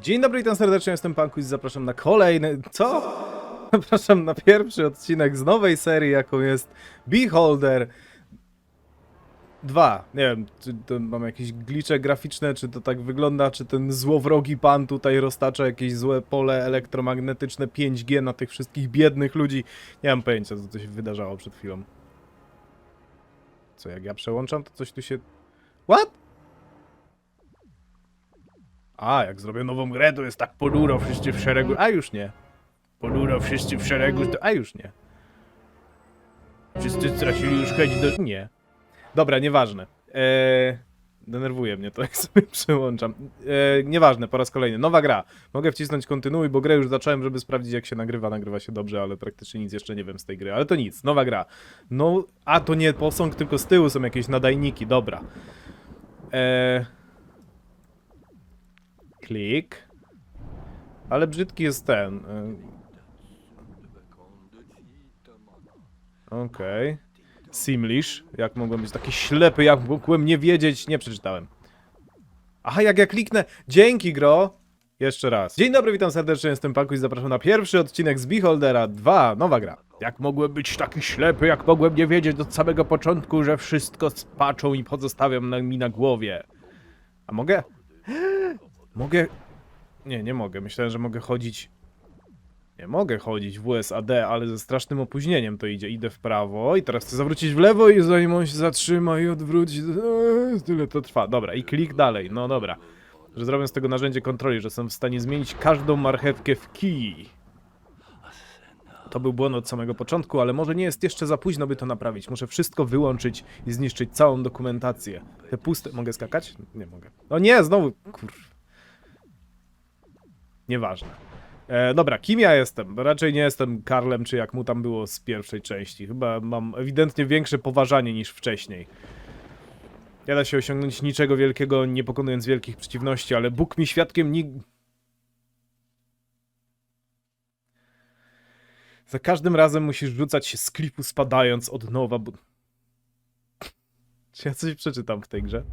Dzień dobry, witam serdecznie, jestem Pankuś, zapraszam na kolejny... Co? Zapraszam na pierwszy odcinek z nowej serii, jaką jest Beholder 2. Nie wiem, czy to mam jakieś glicze graficzne, czy to tak wygląda, czy ten złowrogi pan tutaj roztacza jakieś złe pole elektromagnetyczne 5G na tych wszystkich biednych ludzi. Nie mam pojęcia, co to się wydarzało przed chwilą. Co, jak ja przełączam, to coś tu się... What? A, jak zrobię nową grę, to jest tak ponuro, wszyscy w szeregu... A już nie. Ponuro, wszyscy w szeregu... to- A już nie. Wszyscy stracili już chęć do... Nie. Dobra, nieważne. Eee, denerwuje mnie to, jak sobie przełączam. Eee, nieważne, po raz kolejny. Nowa gra. Mogę wcisnąć kontynuuj, bo grę już zacząłem, żeby sprawdzić, jak się nagrywa. Nagrywa się dobrze, ale praktycznie nic jeszcze nie wiem z tej gry. Ale to nic, nowa gra. No, a to nie posąg, tylko z tyłu są jakieś nadajniki. Dobra. Eee... Klik. Ale brzydki jest ten. y, Okej. Simlish. Jak mogłem być taki ślepy, jak mogłem nie wiedzieć? Nie przeczytałem. Aha, jak ja kliknę. Dzięki, gro. Jeszcze raz. Dzień dobry, witam serdecznie, jestem Paku i zapraszam na pierwszy odcinek z Beholdera 2, nowa gra. Jak mogłem być taki ślepy, jak mogłem nie wiedzieć od samego początku, że wszystko spaczą i pozostawią na, mi na głowie. A mogę? Mogę... Nie, nie mogę. Myślałem, że mogę chodzić... Nie mogę chodzić w USAD, ale ze strasznym opóźnieniem to idzie. Idę w prawo i teraz chcę zawrócić w lewo i zanim on się zatrzyma i odwróci... Eee, Tyle to trwa. Dobra, i klik dalej. No dobra. Że zrobię z tego narzędzie kontroli, że jestem w stanie zmienić każdą marchewkę w kij. To był błąd od samego początku, ale może nie jest jeszcze za późno, by to naprawić. Muszę wszystko wyłączyć i zniszczyć całą dokumentację. Te puste... Mogę skakać? Nie mogę. No nie, znowu... Kur... Nieważne. E, dobra, kim ja jestem? Raczej nie jestem Karlem, czy jak mu tam było z pierwszej części. Chyba mam ewidentnie większe poważanie niż wcześniej. Nie da się osiągnąć niczego wielkiego, nie pokonując wielkich przeciwności, ale Bóg mi świadkiem nig... Za każdym razem musisz rzucać się z klifu spadając od nowa, bo... Czy ja coś przeczytam w tej grze?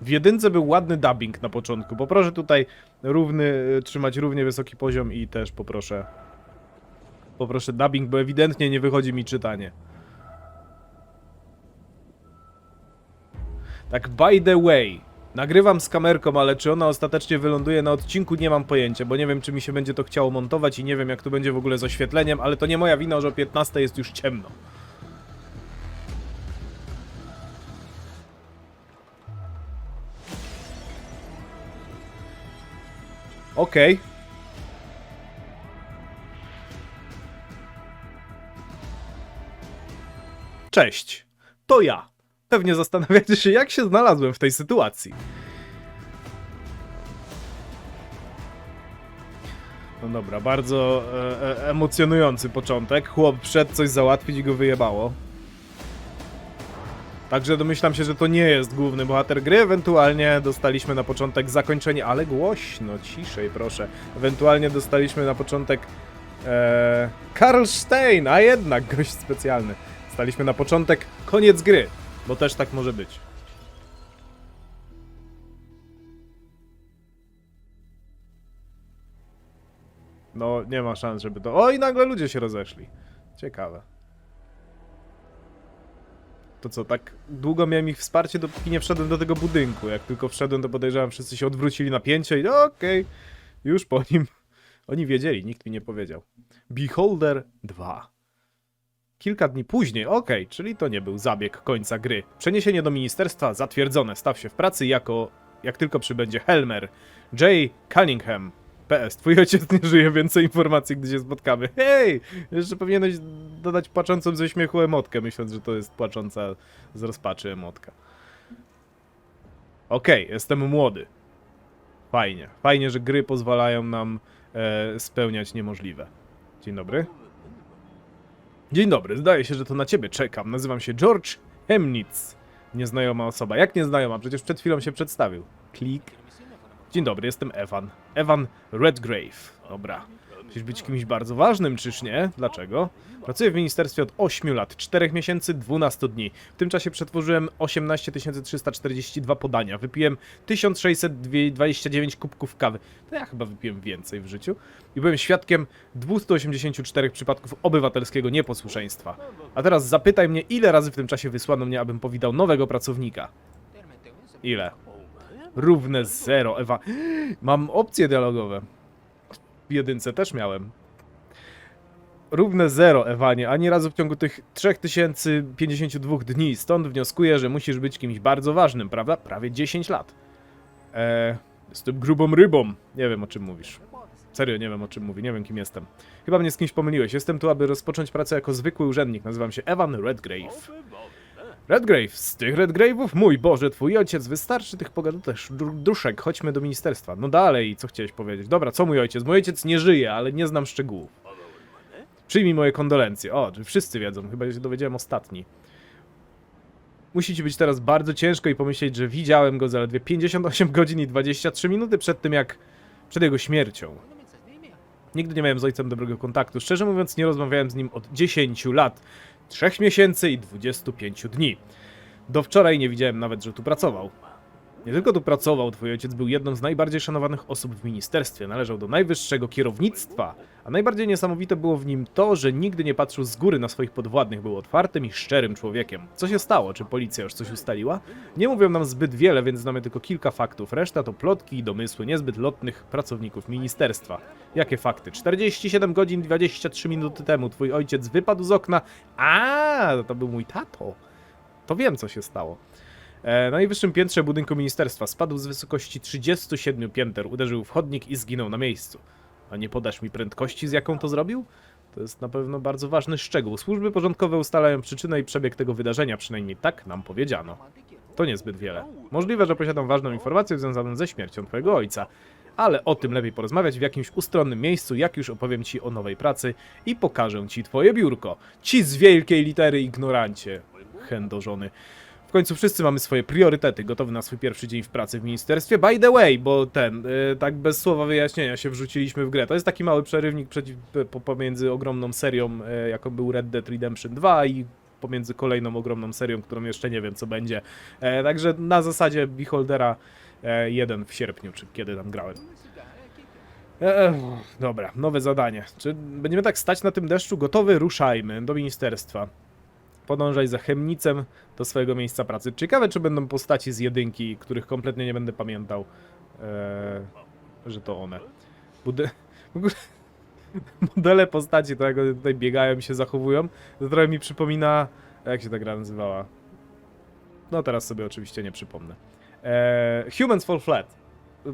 W jedynce był ładny dubbing na początku. Poproszę tutaj równy, y, trzymać równie wysoki poziom i też poproszę poproszę dubbing, bo ewidentnie nie wychodzi mi czytanie. Tak by the way, nagrywam z kamerką, ale czy ona ostatecznie wyląduje na odcinku nie mam pojęcia, bo nie wiem czy mi się będzie to chciało montować i nie wiem jak to będzie w ogóle z oświetleniem, ale to nie moja wina, że o 15 jest już ciemno. Okej. Cześć, to ja. Pewnie zastanawiacie się, jak się znalazłem w tej sytuacji. No dobra, bardzo e, e, emocjonujący początek. Chłop wszedł coś załatwić i go wyjebało. Także domyślam się, że to nie jest główny bohater gry. Ewentualnie dostaliśmy na początek zakończenie, ale głośno, ciszej proszę. Ewentualnie dostaliśmy na początek e, Karl Stein, a jednak gość specjalny. Dostaliśmy na początek koniec gry, bo też tak może być. No, nie ma szans, żeby to... O, i nagle ludzie się rozeszli. Ciekawe. To co, tak długo miałem ich wsparcie, dopóki nie wszedłem do tego budynku. Jak tylko wszedłem, to podejrzewam, wszyscy się odwrócili na pięcie i no, okej, już po nim. Oni wiedzieli, nikt mi nie powiedział. Beholder 2. Kilka dni później, okej, czyli to nie był zabieg końca gry. Przeniesienie do ministerstwa zatwierdzone. Staw się w pracy jako, jak tylko przybędzie Helmer. J. Cunningham. PS, twój ojciec nie żyje, więcej informacji, gdy się spotkamy. Hej! Jeszcze powinieneś dodać płaczącą ze śmiechu emotkę, myśląc, że to jest płacząca z rozpaczy emotka. Okej, jestem młody. Fajnie. Fajnie, że gry pozwalają nam e, spełniać niemożliwe. Dzień dobry. Dzień dobry, zdaje się, że to na ciebie czekam. Nazywam się George Hemnitz. Nieznajoma osoba. Jak nieznajoma? Przecież przed chwilą się przedstawił. Klik. Dzień dobry, jestem Evan. Evan Redgrave. Dobra. Musisz być kimś bardzo ważnym, czyż nie? Dlaczego? Pracuję w ministerstwie od 8 lat, 4 miesięcy, 12 dni. W tym czasie przetworzyłem 18 342 podania. Wypiłem 1629 kubków kawy. To ja chyba wypiłem więcej w życiu. I byłem świadkiem 284 przypadków obywatelskiego nieposłuszeństwa. A teraz zapytaj mnie, ile razy w tym czasie wysłano mnie, abym powitał nowego pracownika. Ile? Równe zero, Ewa. Mam opcje dialogowe. W jedynce też miałem. Równe zero, Ewanie, ani razu w ciągu tych 3052 dni. Stąd wnioskuję, że musisz być kimś bardzo ważnym, prawda? Prawie 10 lat. Eee, jestem grubą rybą. Nie wiem, o czym mówisz. Serio, nie wiem, o czym mówi. Nie wiem, kim jestem. Chyba mnie z kimś pomyliłeś. Jestem tu, aby rozpocząć pracę jako zwykły urzędnik. Nazywam się Evan Redgrave. Redgrave, z tych Redgrave'ów? Mój Boże, twój ojciec, wystarczy tych pogadutek, du- duszek, chodźmy do ministerstwa. No dalej, co chciałeś powiedzieć? Dobra, co mój ojciec? Mój ojciec nie żyje, ale nie znam szczegółów. Przyjmij moje kondolencje. O, wszyscy wiedzą, chyba się dowiedziałem ostatni. Musi ci być teraz bardzo ciężko i pomyśleć, że widziałem go zaledwie 58 godzin i 23 minuty przed tym, jak... przed jego śmiercią. Nigdy nie miałem z ojcem dobrego kontaktu. Szczerze mówiąc, nie rozmawiałem z nim od 10 lat, 3 miesięcy i 25 dni. Do wczoraj nie widziałem nawet, że tu pracował. Nie tylko tu pracował, twój ojciec był jedną z najbardziej szanowanych osób w ministerstwie, należał do najwyższego kierownictwa, a najbardziej niesamowite było w nim to, że nigdy nie patrzył z góry na swoich podwładnych, był otwartym i szczerym człowiekiem. Co się stało? Czy policja już coś ustaliła? Nie mówią nam zbyt wiele, więc znamy tylko kilka faktów. Reszta to plotki i domysły niezbyt lotnych pracowników ministerstwa. Jakie fakty? 47 godzin 23 minuty temu twój ojciec wypadł z okna. A, to był mój tato. To wiem, co się stało. E, Na najwyższym piętrze budynku ministerstwa spadł z wysokości 37 pięter, uderzył w chodnik i zginął na miejscu. A nie podasz mi prędkości, z jaką to zrobił? To jest na pewno bardzo ważny szczegół. Służby porządkowe ustalają przyczynę i przebieg tego wydarzenia, przynajmniej tak nam powiedziano. To niezbyt wiele. Możliwe, że posiadam ważną informację związaną ze śmiercią twojego ojca, ale o tym lepiej porozmawiać w jakimś ustronnym miejscu, jak już opowiem ci o nowej pracy i pokażę ci twoje biurko. Ci z wielkiej litery ignorancie. Chędożony. W końcu wszyscy mamy swoje priorytety, gotowy na swój pierwszy dzień w pracy w ministerstwie. By the way, bo ten, y, tak bez słowa wyjaśnienia się wrzucilimy w grę. To jest taki mały przerywnik przeciw, po, pomiędzy ogromną serią, y, jaką był Red Dead Redemption 2 i pomiędzy kolejną ogromną serią, którą jeszcze nie wiem co będzie. E, także na zasadzie Beholdera e, 1 w sierpniu, czy kiedy tam grałem. E, e, dobra, nowe zadanie. Czy będziemy tak stać na tym deszczu? Gotowy? Ruszajmy do ministerstwa podążaj za chemnicem do swojego miejsca pracy. Ciekawe, czy będą postaci z jedynki, których kompletnie nie będę pamiętał, eee, że to one. Budy... W ogóle modele postaci, to jak one tutaj biegają się zachowują, to trochę mi przypomina... Jak się ta gra nazywała? No teraz sobie oczywiście nie przypomnę. Eee, Humans Fall Flat.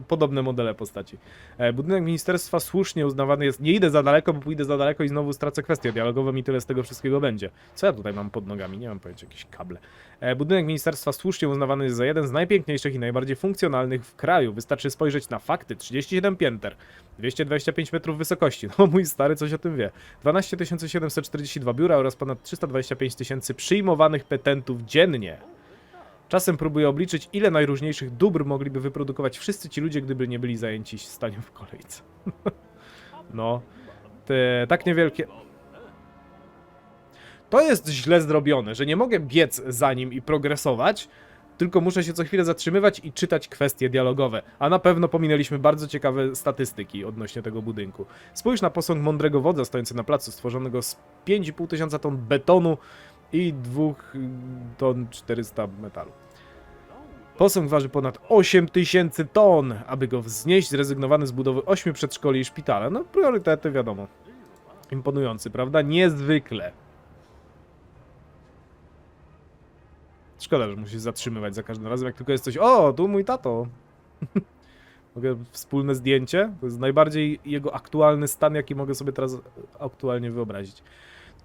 Podobne modele postaci. E, budynek ministerstwa słusznie uznawany jest. Nie idę za daleko, bo pójdę za daleko i znowu stracę kwestię dialogową i tyle z tego wszystkiego będzie. Co ja tutaj mam pod nogami? Nie mam pojęcia, jakieś kable. E, budynek ministerstwa słusznie uznawany jest za jeden z najpiękniejszych i najbardziej funkcjonalnych w kraju. Wystarczy spojrzeć na fakty. 37 pięter, 225 metrów wysokości. No mój stary coś o tym wie. 12 742 biura oraz ponad 325 tysięcy przyjmowanych petentów dziennie. Czasem próbuję obliczyć, ile najróżniejszych dóbr mogliby wyprodukować wszyscy ci ludzie, gdyby nie byli zajęci staniem w kolejce. no, te tak niewielkie... To jest źle zrobione, że nie mogę biec za nim i progresować, tylko muszę się co chwilę zatrzymywać i czytać kwestie dialogowe. A na pewno pominęliśmy bardzo ciekawe statystyki odnośnie tego budynku. Spójrz na posąg mądrego wodza stojący na placu, stworzonego z 5,5 tysiąca ton betonu i 2 ton 400 metalu. Posąg waży ponad 8 tysięcy ton. Aby go wznieść, zrezygnowano z budowy 8 przedszkoli i szpitala. No, priorytety wiadomo. Imponujący, prawda? Niezwykle. Szkoda, że musi zatrzymywać za każdym razem, jak tylko jest coś. O, tu mój tato. Mogę wspólne zdjęcie? To jest najbardziej jego aktualny stan, jaki mogę sobie teraz aktualnie wyobrazić.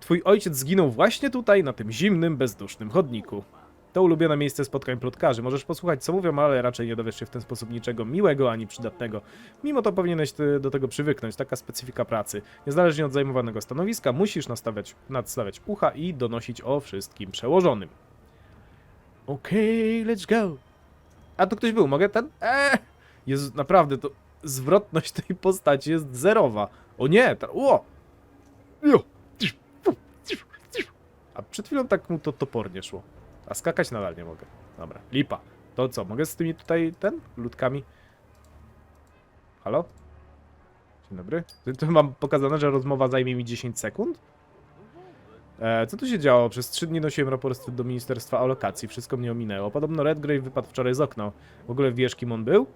Twój ojciec zginął właśnie tutaj, na tym zimnym, bezdusznym chodniku. To ulubione miejsce spotkań plotkarzy. Możesz posłuchać, co mówią, ale raczej nie dowiesz się w ten sposób niczego miłego ani przydatnego. Mimo to powinieneś ty do tego przywyknąć, taka specyfika pracy. Niezależnie od zajmowanego stanowiska, musisz nastawiać, nadstawiać ucha i donosić o wszystkim przełożonym. Okej, let's go. A tu ktoś był, mogę ten? Eee! Jezu, naprawdę, to zwrotność tej postaci jest zerowa. O nie! Ta, o! Jo! A przed chwilą tak mu to topornie szło. A skakać nadal nie mogę. Dobra, lipa. To co, mogę z tymi tutaj, ten, ludkami? Halo? Dzień dobry. Tu- mam pokazane, że rozmowa zajmie mi 10 sekund? E, co tu się działo? Przez 3 dni nosiłem raport do Ministerstwa Alokacji. Wszystko mnie ominęło. Podobno Redgrave wypadł wczoraj z okna. W ogóle wiesz, kim on był?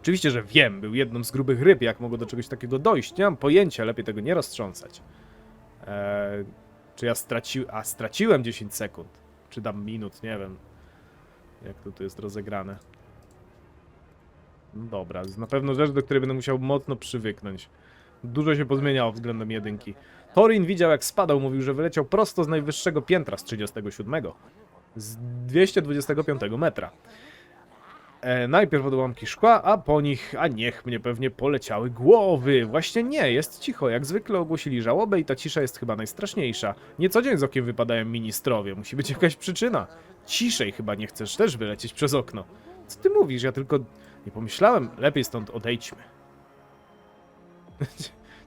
Oczywiście, że wiem. Był jedną z grubych ryb. Jak mogło do czegoś takiego dojść? Nie mam pojęcia. Lepiej tego nie roztrząsać. E, czy ja straciłem... A, straciłem 10 sekund. Czy dam minut, nie wiem. Jak to tu jest rozegrane. No dobra, jest na pewno rzecz, do której będę musiał mocno przywyknąć. Dużo się pozmieniało względem jedynki. Torin widział jak spadał, mówił, że wyleciał prosto z najwyższego piętra z 37. Z 225 metra. E, najpierw odłamki szkła, a po nich, a niech mnie pewnie poleciały głowy. Właśnie nie, jest cicho. Jak zwykle ogłosili żałobę i ta cisza jest chyba najstraszniejsza. Nie co dzień z okiem wypadają ministrowie, musi być jakaś przyczyna. Ciszej chyba nie chcesz też wylecieć przez okno. Co ty mówisz? Ja tylko nie pomyślałem. Lepiej stąd odejdźmy.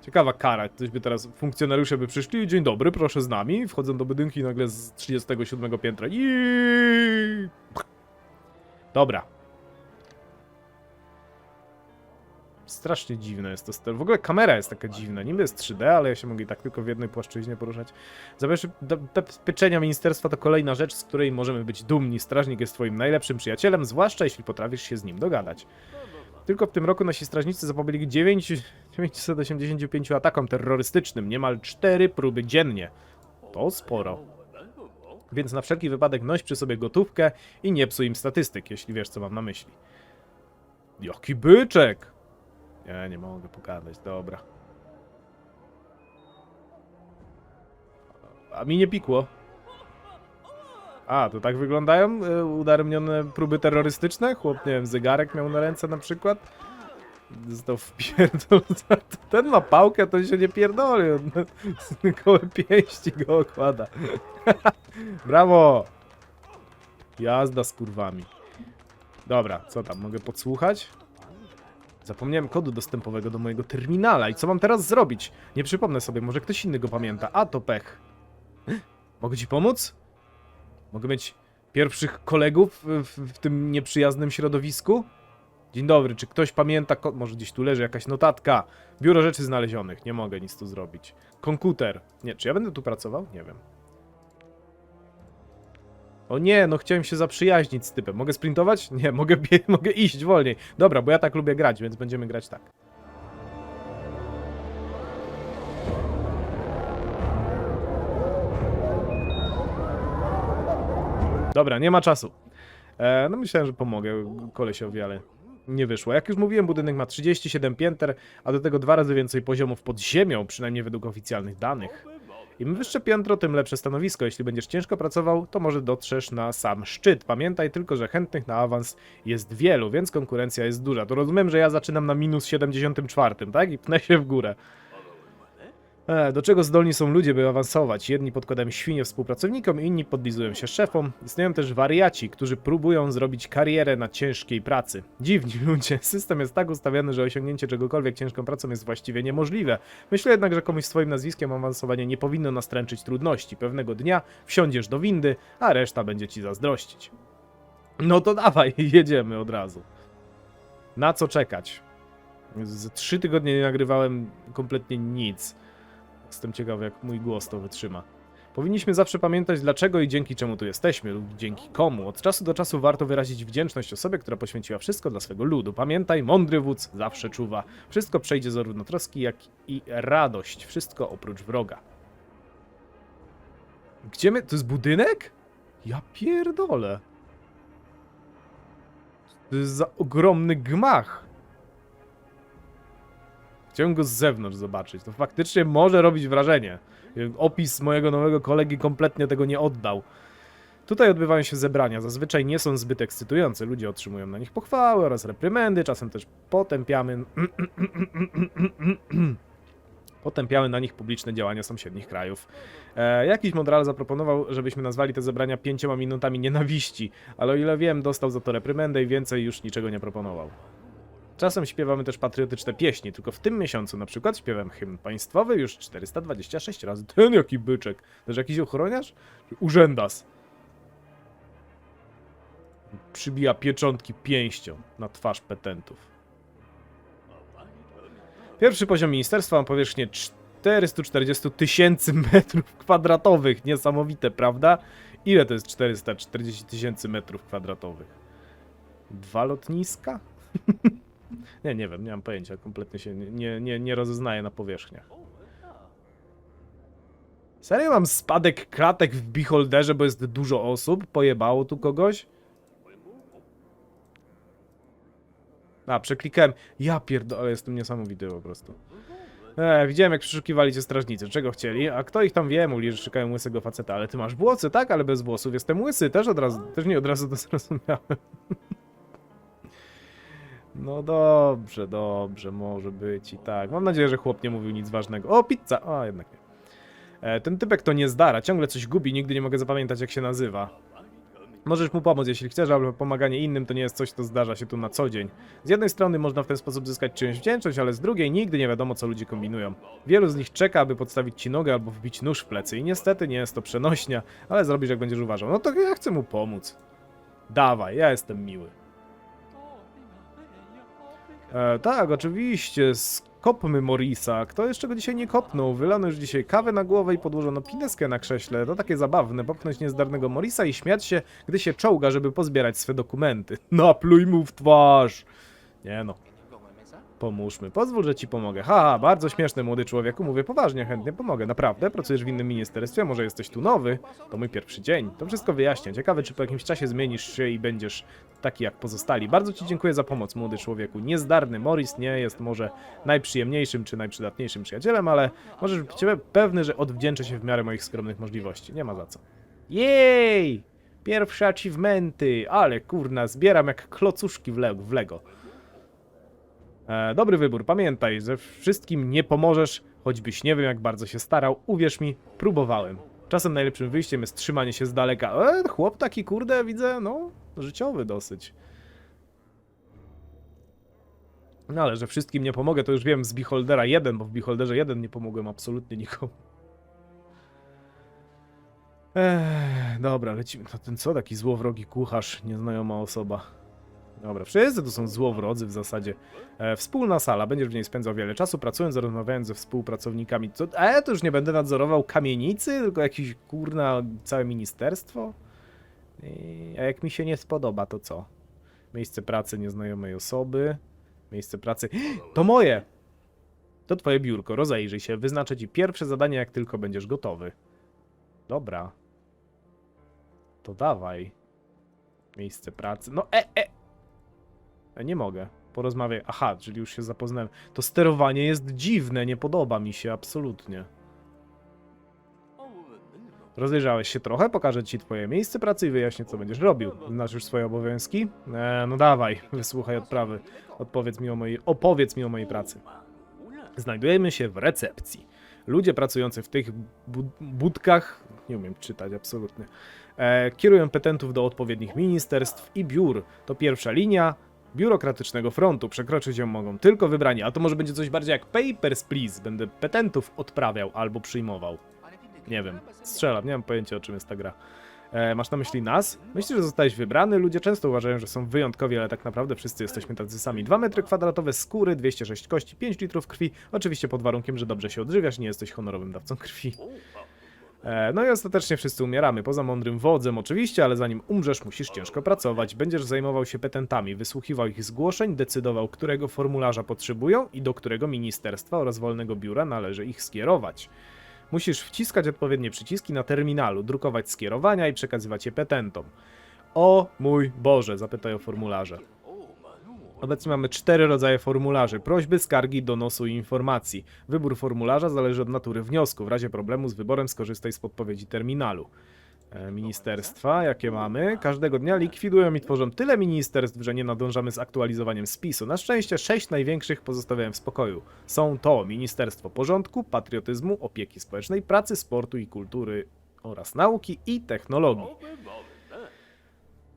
Ciekawa kara. Ktoś by teraz, funkcjonariusze by przyszli. Dzień dobry, proszę z nami. Wchodzą do budynku i nagle z 37 piętra. Iiii. Dobra. Strasznie dziwne jest to. W ogóle kamera jest taka dziwna. Niby jest 3D, ale ja się mogę i tak tylko w jednej płaszczyźnie poruszać. Zabezpieczenia ministerstwa to kolejna rzecz, z której możemy być dumni. Strażnik jest twoim najlepszym przyjacielem, zwłaszcza jeśli potrafisz się z nim dogadać. Tylko w tym roku nasi strażnicy zapobiegli 9, 985 atakom terrorystycznym, niemal 4 próby dziennie. To sporo. Więc na wszelki wypadek noś przy sobie gotówkę i nie psuj im statystyk, jeśli wiesz co mam na myśli. Jaki byczek! Nie, nie mogę pokazać, dobra. A mi nie pikło. A, to tak wyglądają y, udaremnione próby terrorystyczne? Chłop, nie wiem, zegarek miał na ręce na przykład? Został wpierdol... Ten ma pałkę, to się nie pierdoli. Koło pięści go okłada. Brawo! Jazda z kurwami. Dobra, co tam, mogę podsłuchać? Zapomniałem kodu dostępowego do mojego terminala i co mam teraz zrobić? Nie przypomnę sobie, może ktoś inny go pamięta. A, to pech. Mogę ci pomóc? Mogę mieć pierwszych kolegów w, w tym nieprzyjaznym środowisku? Dzień dobry, czy ktoś pamięta, ko- może gdzieś tu leży jakaś notatka. Biuro Rzeczy Znalezionych, nie mogę nic tu zrobić. Komputer. Nie, czy ja będę tu pracował? Nie wiem. O nie, no chciałem się zaprzyjaźnić z typem. Mogę sprintować? Nie, mogę, mogę iść wolniej. Dobra, bo ja tak lubię grać, więc będziemy grać tak. Dobra, nie ma czasu. E, no myślałem, że pomogę kolesiowi, ale nie wyszło. Jak już mówiłem, budynek ma 37 pięter, a do tego dwa razy więcej poziomów pod ziemią, przynajmniej według oficjalnych danych. Im wyższe piętro, tym lepsze stanowisko. Jeśli będziesz ciężko pracował, to może dotrzesz na sam szczyt. Pamiętaj tylko, że chętnych na awans jest wielu, więc konkurencja jest duża. To rozumiem, że ja zaczynam na minus 74, tak? I pnę się w górę. E, do czego zdolni są ludzie, by awansować? Jedni podkładają świnie współpracownikom, inni podlizują się szefom. Istnieją też wariaci, którzy próbują zrobić karierę na ciężkiej pracy. Dziwni ludzie. System jest tak ustawiony, że osiągnięcie czegokolwiek ciężką pracą jest właściwie niemożliwe. Myślę jednak, że komuś swoim nazwiskiem awansowanie nie powinno nastręczyć trudności. Pewnego dnia wsiądziesz do windy, a reszta będzie ci zazdrościć. No to dawaj, jedziemy od razu. Na co czekać? Z trzy tygodnie nie nagrywałem kompletnie nic. Jestem ciekawy, jak mój głos to wytrzyma. Powinniśmy zawsze pamiętać, dlaczego i dzięki czemu tu jesteśmy, lub dzięki komu. Od czasu do czasu warto wyrazić wdzięczność osobie, która poświęciła wszystko dla swego ludu. Pamiętaj, mądry wódz zawsze czuwa. Wszystko przejdzie zarówno troski, jak i radość. Wszystko oprócz wroga. Gdzie my... To jest budynek? Ja pierdolę. To jest za ogromny gmach. Chciałem go z zewnątrz zobaczyć. To faktycznie może robić wrażenie. Opis mojego nowego kolegi kompletnie tego nie oddał. Tutaj odbywają się zebrania. Zazwyczaj nie są zbyt ekscytujące. Ludzie otrzymują na nich pochwały oraz reprymendy. Czasem też potępiamy. Potępiały na nich publiczne działania sąsiednich krajów. E, jakiś mądral zaproponował, żebyśmy nazwali te zebrania pięcioma minutami nienawiści, ale o ile wiem, dostał za to reprymendę i więcej już niczego nie proponował. Czasem śpiewamy też patriotyczne pieśni, tylko w tym miesiącu na przykład śpiewam hymn państwowy już 426 razy. Ten jaki byczek. Też jakiś ochroniarz? Urzędas. Przybija pieczątki pięścią na twarz petentów. Pierwszy poziom ministerstwa ma powierzchnię 440 tysięcy metrów kwadratowych. Niesamowite, prawda? Ile to jest 440 tysięcy metrów kwadratowych? Dwa lotniska? nie, nie wiem, nie mam pojęcia. Kompletnie się nie, nie, nie, rozeznaję na powierzchniach. Serio mam spadek klatek w beholderze, bo jest dużo osób? Pojebało tu kogoś? A, przeklikałem. Ja pierdolę, jestem niesamowity po prostu. E, widziałem jak przeszukiwali cię strażnicy. Czego chcieli? A kto ich tam wie? Mówili, że szukają łysego faceta. Ale ty masz włosy, tak? Ale bez włosów. Jestem łysy. Też od razu, też nie od razu to zrozumiałem. No dobrze, dobrze, może być i tak. Mam nadzieję, że chłop nie mówił nic ważnego. O, pizza! A, jednak nie. E, ten typek to nie zdara, ciągle coś gubi, nigdy nie mogę zapamiętać jak się nazywa. Możesz mu pomóc, jeśli chcesz, ale pomaganie innym to nie jest coś, co zdarza się tu na co dzień. Z jednej strony można w ten sposób zyskać czyjąś wdzięczność, ale z drugiej nigdy nie wiadomo, co ludzie kombinują. Wielu z nich czeka, aby podstawić ci nogę albo wbić nóż w plecy i niestety nie jest to przenośnia, ale zrobisz jak będziesz uważał. No to ja chcę mu pomóc. Dawaj, ja jestem miły. E, tak, oczywiście. Skopmy Morisa. Kto jeszcze go dzisiaj nie kopnął? Wylano już dzisiaj kawę na głowę i podłożono pineskę na krześle. To takie zabawne. Popchnąć niezdarnego Morisa i śmiać się, gdy się czołga, żeby pozbierać swe dokumenty. Napluj mu w twarz! Nie no. Pomóżmy. Pozwól, że ci pomogę. Haha, bardzo śmieszny młody człowieku. Mówię poważnie, chętnie pomogę. Naprawdę? Pracujesz w innym ministerstwie? Może jesteś tu nowy? To mój pierwszy dzień. To wszystko wyjaśnię. Ciekawe, czy po jakimś czasie zmienisz się i będziesz taki jak pozostali. Bardzo ci dziękuję za pomoc, młody człowieku. Niezdarny Morris nie jest może najprzyjemniejszym czy najprzydatniejszym przyjacielem, ale możesz być pewny, że odwdzięczę się w miarę moich skromnych możliwości. Nie ma za co. Jej! Pierwsze achievementy, ale kurna, zbieram jak klocuszki w, w Lego. E, dobry wybór. Pamiętaj, że wszystkim nie pomożesz, choćbyś nie wiem jak bardzo się starał. Uwierz mi, próbowałem. Czasem najlepszym wyjściem jest trzymanie się z daleka. E, chłop taki kurde, widzę, no, życiowy dosyć. No ale że wszystkim nie pomogę, to już wiem z Beholdera 1, bo w Beholderze 1 nie pomogłem absolutnie nikomu. Ech, dobra, lecimy. To ten co? Taki złowrogi kucharz, nieznajoma osoba. Dobra, wszyscy to są złowrodzy w zasadzie. E, wspólna sala, będziesz w niej spędzał wiele czasu, pracując, rozmawiając ze współpracownikami. Co, e, to już nie będę nadzorował kamienicy, tylko jakieś kurna całe ministerstwo? A jak mi się nie spodoba, to co? Miejsce pracy nieznajomej osoby. Miejsce pracy. To moje! To twoje biurko, rozejrzyj się, wyznaczę ci pierwsze zadanie, jak tylko będziesz gotowy. Dobra. To dawaj. Miejsce pracy. No, e, e! E, Nie mogę. Porozmawiaj. Aha, czyli już się zapoznałem. To sterowanie jest dziwne, nie podoba mi się absolutnie. Rozejrzałeś się trochę, pokażę ci twoje miejsce pracy i wyjaśnię, co będziesz robił. Znasz już swoje obowiązki? E, no dawaj, wysłuchaj odprawy. Odpowiedz mi o mojej, opowiedz mi o mojej pracy. Znajdujemy się w recepcji. Ludzie pracujący w tych bu budkach, nie umiem czytać absolutnie, e, kierują petentów do odpowiednich ministerstw i biur. To pierwsza linia biurokratycznego frontu. Przekroczyć ją mogą tylko wybrani. A to może będzie coś bardziej jak Papers, Please. Będę petentów odprawiał albo przyjmował. Nie wiem, strzelam, nie mam pojęcia o czym jest ta gra. E, masz na myśli nas? Myślisz, że zostałeś wybrany? Ludzie często uważają, że są wyjątkowi, ale tak naprawdę wszyscy jesteśmy tacy sami. 2 metry kwadratowe skóry, 206 kości, 5 litrów krwi. Oczywiście pod warunkiem, że dobrze się odżywiasz nie jesteś honorowym dawcą krwi. E, No i ostatecznie wszyscy umieramy, poza mądrym wodzem oczywiście, ale zanim umrzesz musisz ciężko pracować. Będziesz zajmował się petentami, wysłuchiwał ich zgłoszeń, decydował, którego formularza potrzebują i do którego ministerstwa oraz wolnego biura należy ich skierować. Musisz wciskać odpowiednie przyciski na terminalu, drukować skierowania i przekazywać je petentom. O mój Boże, zapytaj o formularze. Obecnie mamy cztery rodzaje formularzy: prośby, skargi, donosu i informacji. Wybór formularza zależy od natury wniosku. W razie problemu z wyborem skorzystaj z podpowiedzi terminalu. E, Ministerstwa, jakie mamy, każdego dnia likwidują i tworzą tyle ministerstw, że nie nadążamy z aktualizowaniem spisu. Na szczęście sześć największych pozostawiałem w spokoju. Są to Ministerstwo Porządku, Patriotyzmu, Opieki Społecznej, Pracy, Sportu i Kultury oraz Nauki i Technologii.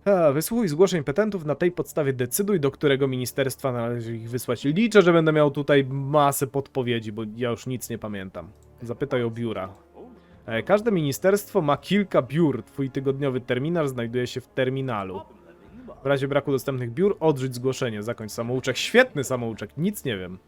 A, wysłuchuj zgłoszeń petentów, na tej podstawie decyduj, do którego ministerstwa należy ich wysłać. Liczę, że będę miał tutaj masę podpowiedzi, bo ja już nic nie pamiętam. Zapytaj o biura. E, Każde ministerstwo ma kilka biur. Twój tygodniowy terminarz znajduje się w terminalu. W razie braku dostępnych biur, odrzuć zgłoszenie, zakończ samouczek. Świetny samouczek, nic nie wiem.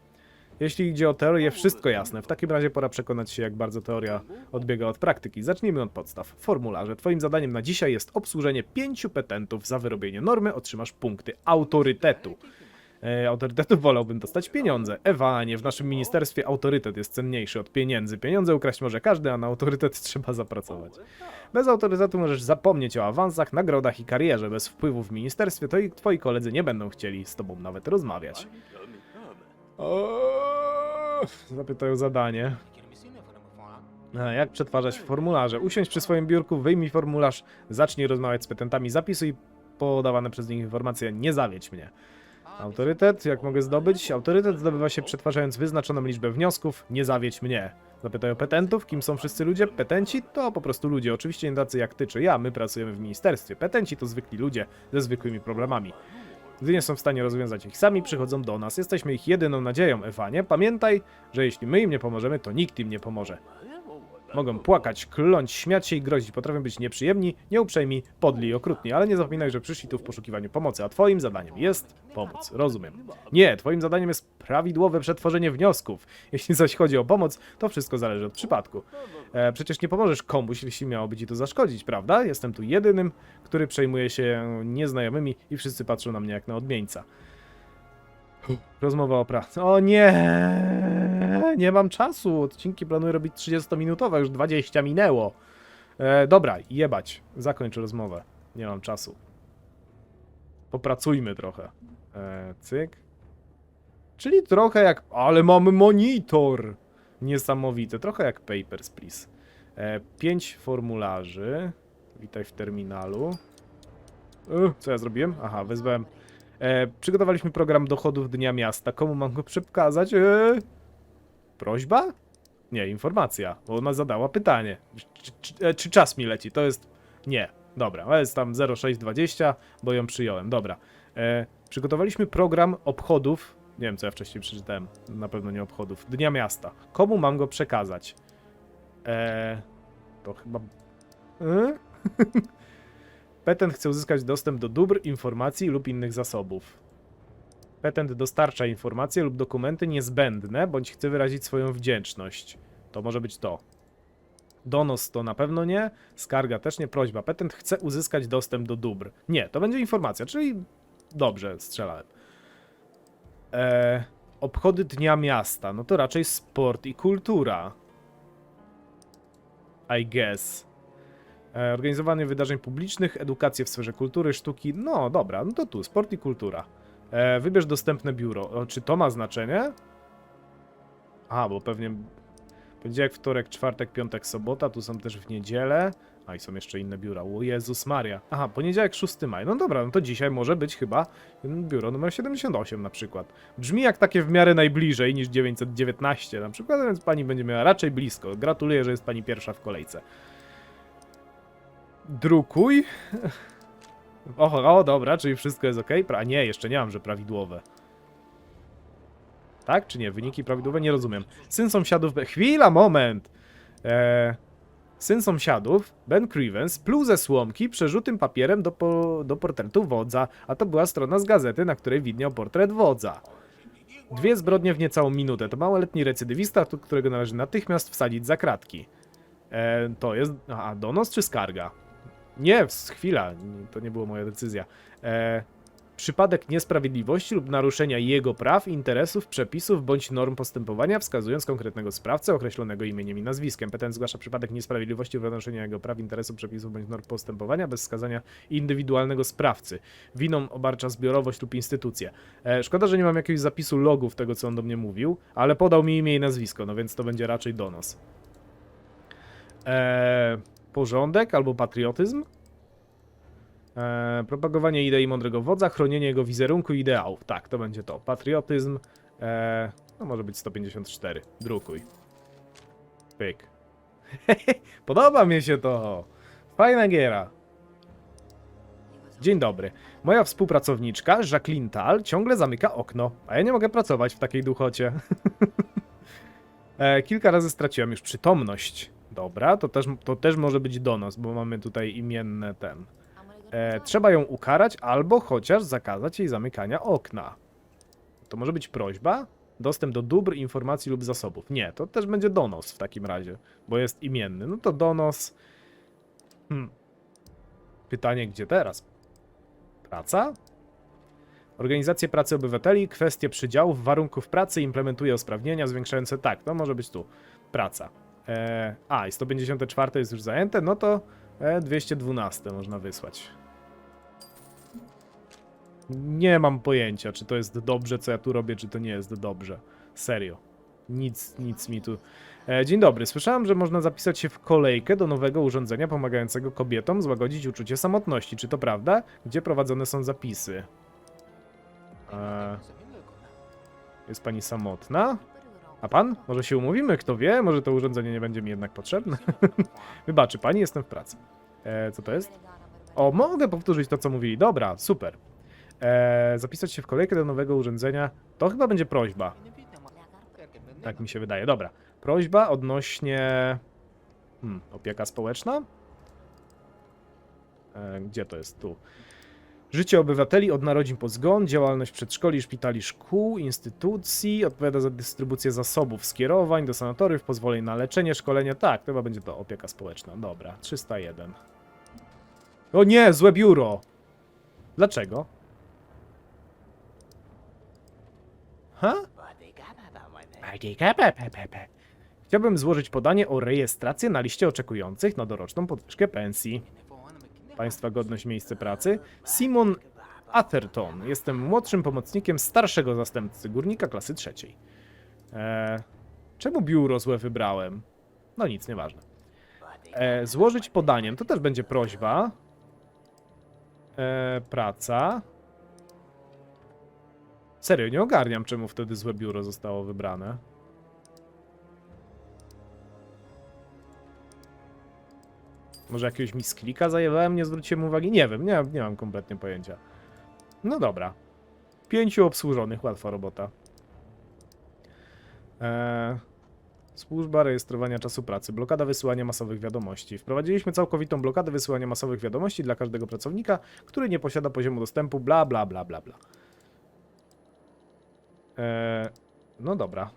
Jeśli idzie o teorię, wszystko jasne. W takim razie pora przekonać się, jak bardzo teoria odbiega od praktyki. Zacznijmy od podstaw. Formularze. Twoim zadaniem na dzisiaj jest obsłużenie pięciu petentów. Za wyrobienie normy otrzymasz punkty autorytetu. E, autorytetu wolałbym dostać pieniądze. Ewa, nie w naszym ministerstwie autorytet jest cenniejszy od pieniędzy. Pieniądze ukraść może każdy, a na autorytet trzeba zapracować. Bez autorytetu możesz zapomnieć o awansach, nagrodach i karierze. Bez wpływu w ministerstwie to i twoi koledzy nie będą chcieli z tobą nawet rozmawiać. O, Zapytaj o zadanie. A, Jak przetwarzać formularze? Usiądź przy swoim biurku, wyjmij formularz, zacznij rozmawiać z petentami, zapisuj podawane przez nich informacje, nie zawiedź mnie. Autorytet, jak mogę zdobyć? Autorytet zdobywa się przetwarzając wyznaczoną liczbę wniosków, nie zawiedź mnie. Zapytaj o petentów, kim są wszyscy ludzie? Petenci to po prostu ludzie, oczywiście nie tacy jak ty czy ja, my pracujemy w ministerstwie. Petenci to zwykli ludzie ze zwykłymi problemami. Gdy nie są w stanie rozwiązać ich sami, przychodzą do nas. Jesteśmy ich jedyną nadzieją, Ewanie. Pamiętaj, że jeśli my im nie pomożemy, to nikt im nie pomoże. Mogą płakać, kląć, śmiać się i grozić. Potrafią być nieprzyjemni, nieuprzejmi, podli i okrutni, ale nie zapominaj, że przyszli tu w poszukiwaniu pomocy, a twoim zadaniem jest pomóc. Rozumiem. Nie, twoim zadaniem jest prawidłowe przetworzenie wniosków. Jeśli zaś chodzi o pomoc, to wszystko zależy od przypadku. E, przecież nie pomożesz komuś, jeśli miałoby ci to zaszkodzić, prawda? Jestem tu jedynym, który przejmuje się nieznajomymi i wszyscy patrzą na mnie jak na odmieńca. Rozmowa o pracy. O nie, nie mam czasu. Odcinki planuję robić 30-minutowe, już 20 minęło. E, dobra, jebać. Zakończ rozmowę. Nie mam czasu. Popracujmy trochę. E, cyk. Czyli trochę jak... Ale mamy monitor! Niesamowite. Trochę jak Papers, Please. E, pięć formularzy. Witaj w terminalu. E, co ja zrobiłem? Aha, wezwałem E, przygotowaliśmy program dochodów Dnia Miasta. Komu mam go przekazać? E, prośba? Nie, informacja, bo ona zadała pytanie. Czy, czy, e, czy czas mi leci? To jest... Nie. Dobra, to jest tam 0620, bo ją przyjąłem. Dobra. E, przygotowaliśmy program obchodów. Nie wiem, co ja wcześniej przeczytałem. Na pewno nie obchodów. Dnia Miasta. Komu mam go przekazać? E, to chyba... E? Petent chce uzyskać dostęp do dóbr, informacji lub innych zasobów. Petent dostarcza informacje lub dokumenty niezbędne, bądź chce wyrazić swoją wdzięczność. To może być to. Donos to na pewno nie, skarga też nie, prośba. Petent chce uzyskać dostęp do dóbr. Nie, to będzie informacja, czyli dobrze strzelałem. Eee, obchody Dnia Miasta, no to raczej sport i kultura. I guess. E, Organizowanie wydarzeń publicznych, edukację w sferze kultury, sztuki. No dobra, no to tu, sport i kultura. E, wybierz dostępne biuro. O, czy to ma znaczenie? A, bo pewnie poniedziałek, wtorek, czwartek, piątek, sobota, tu są też w niedzielę. A i są jeszcze inne biura. O Jezus Maria. Aha, poniedziałek 6 maj. No dobra, no to dzisiaj może być chyba biuro numer 78 na przykład. Brzmi jak takie w miarę najbliżej niż 919 na przykład, więc pani będzie miała raczej blisko. Gratuluję, że jest pani pierwsza w kolejce. Drukuj. O, o, dobra, czyli wszystko jest ok. A nie, jeszcze nie mam, że prawidłowe. Tak czy nie? Wyniki prawidłowe? Nie rozumiem. Syn sąsiadów... Chwila, moment! Eee, syn sąsiadów, Ben Crevens, pluł ze słomki przerzutym papierem do, po, do portretu wodza, a to była strona z gazety, na której widniał portret wodza. Dwie zbrodnie w niecałą minutę. To małoletni recydywista, którego należy natychmiast wsadzić za kratki. E, to jest... A, donos czy skarga? Nie, chwila, to nie była moja decyzja. E, przypadek niesprawiedliwości lub naruszenia jego praw, interesów, przepisów bądź norm postępowania, wskazując konkretnego sprawcę określonego imieniem i nazwiskiem. Petent zgłasza przypadek niesprawiedliwości lub naruszenia jego praw, interesów, przepisów bądź norm postępowania bez wskazania indywidualnego sprawcy. Winą obarcza zbiorowość lub instytucję. E, szkoda, że nie mam jakiegoś zapisu logów tego, co on do mnie mówił, ale podał mi imię i nazwisko, no więc to będzie raczej donos. E, porządek albo patriotyzm? E, propagowanie idei mądrego wodza, chronienie jego wizerunku i ideałów. Tak, to będzie to. Patriotyzm. E, no może być 154. Drukuj. Pyk. Podoba mi się to. Fajna giera. Dzień dobry. Moja współpracowniczka, Jacqueline Tal, ciągle zamyka okno, a ja nie mogę pracować w takiej duchocie. e, kilka razy straciłem już przytomność. Dobra, to też, to też może być donos, bo mamy tutaj imienne ten. E, trzeba ją ukarać albo chociaż zakazać jej zamykania okna. To może być prośba? Dostęp do dóbr, informacji lub zasobów. Nie, to też będzie donos w takim razie, bo jest imienny. No to donos. Hmm. Pytanie, gdzie teraz? Praca? Organizację pracy obywateli, kwestie przydziałów, warunków pracy, implementuje usprawnienia zwiększające. Tak, to może być tu. Praca. E, a, i 154 jest już zajęte, no to e, 212 można wysłać. Nie mam pojęcia, czy to jest dobrze, co ja tu robię, czy to nie jest dobrze. Serio. Nic, nic mi tu. E, dzień dobry. Słyszałem, że można zapisać się w kolejkę do nowego urządzenia pomagającego kobietom złagodzić uczucie samotności. Czy to prawda? Gdzie prowadzone są zapisy? E, jest pani samotna? A pan? Może się umówimy? Kto wie? Może to urządzenie nie będzie mi jednak potrzebne? Wybaczy pani, jestem w pracy. E, co to jest? O, mogę powtórzyć to, co mówili. Dobra, super. E, zapisać się w kolejkę do nowego urządzenia. To chyba będzie prośba. Tak mi się wydaje. Dobra. Prośba odnośnie. Hmm, opieka społeczna? E, gdzie to jest? Tu. Życie obywateli od narodzin po zgon, działalność przedszkoli, szpitali, szkół, instytucji, odpowiada za dystrybucję zasobów, skierowań do sanatoriów, pozwoleń na leczenie, szkolenie. Tak, chyba będzie to opieka społeczna. Dobra, 301. O nie, złe biuro! Dlaczego? Ha? Chciałbym złożyć podanie o rejestrację na liście oczekujących na doroczną podwyżkę pensji. Państwa godność miejsce pracy. Simon Atherton. Jestem młodszym pomocnikiem starszego zastępcy górnika klasy trzeciej. Eee, czemu biuro złe wybrałem? No nic, nieważne. E, złożyć podaniem, to też będzie prośba. E, praca. Serio, nie ogarniam, czemu wtedy złe biuro zostało wybrane. Może jakiegoś misklika zajęłem, nie zwróciłem uwagi? Nie wiem, nie, nie mam kompletnie pojęcia. No dobra. Pięciu obsłużonych, łatwa robota. Eee, służba rejestrowania czasu pracy, blokada wysyłania masowych wiadomości. Wprowadziliśmy całkowitą blokadę wysyłania masowych wiadomości dla każdego pracownika, który nie posiada poziomu dostępu, bla bla bla bla bla. Eee, no dobra.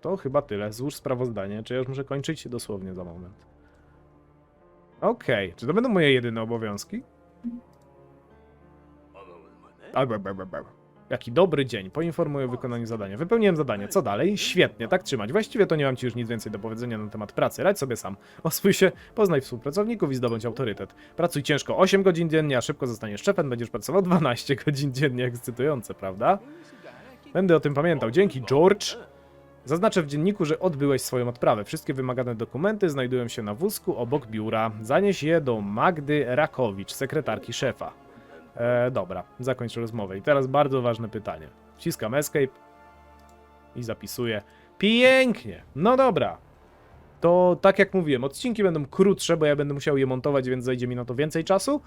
To chyba tyle. Złóż sprawozdanie. Czy ja już muszę kończyć? Dosłownie za moment. Okej, czy to będą moje jedyne obowiązki? Be. Jaki dobry dzień. Poinformuję o wykonaniu zadania. Wypełniłem zadanie. Co dalej? Świetnie, tak trzymać. Właściwie to nie mam ci już nic więcej do powiedzenia na temat pracy. Radź sobie sam. Oswój się, poznaj współpracowników i zdobądź autorytet. Pracuj ciężko 8 godzin dziennie, a szybko zostaniesz szefem, będziesz pracował 12 godzin dziennie. Ekscytujące, prawda? Będę o tym pamiętał. Dzięki, George. Zaznaczę w dzienniku, że odbyłeś swoją odprawę. Wszystkie wymagane dokumenty znajdują się na wózku obok biura. Zanieś je do Magdy Rakowicz, sekretarki szefa. E, dobra, zakończę rozmowę. I teraz bardzo ważne pytanie. Wciskam escape i zapisuję. Pięknie! No dobra. To tak jak mówiłem, odcinki będą krótsze, bo ja będę musiał je montować, więc zajdzie mi na to więcej czasu.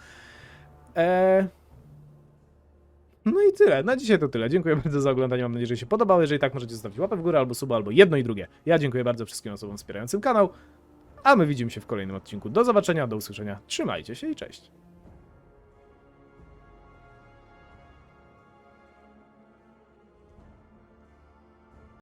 Eee... No i tyle. Na dzisiaj to tyle. Dziękuję bardzo za oglądanie. Mam nadzieję, że się podobało. Jeżeli tak, możecie zostawić łapę w górę albo suba, albo jedno i drugie. Ja dziękuję bardzo wszystkim osobom wspierającym kanał. A my widzimy się w kolejnym odcinku. Do zobaczenia, do usłyszenia. Trzymajcie się i cześć.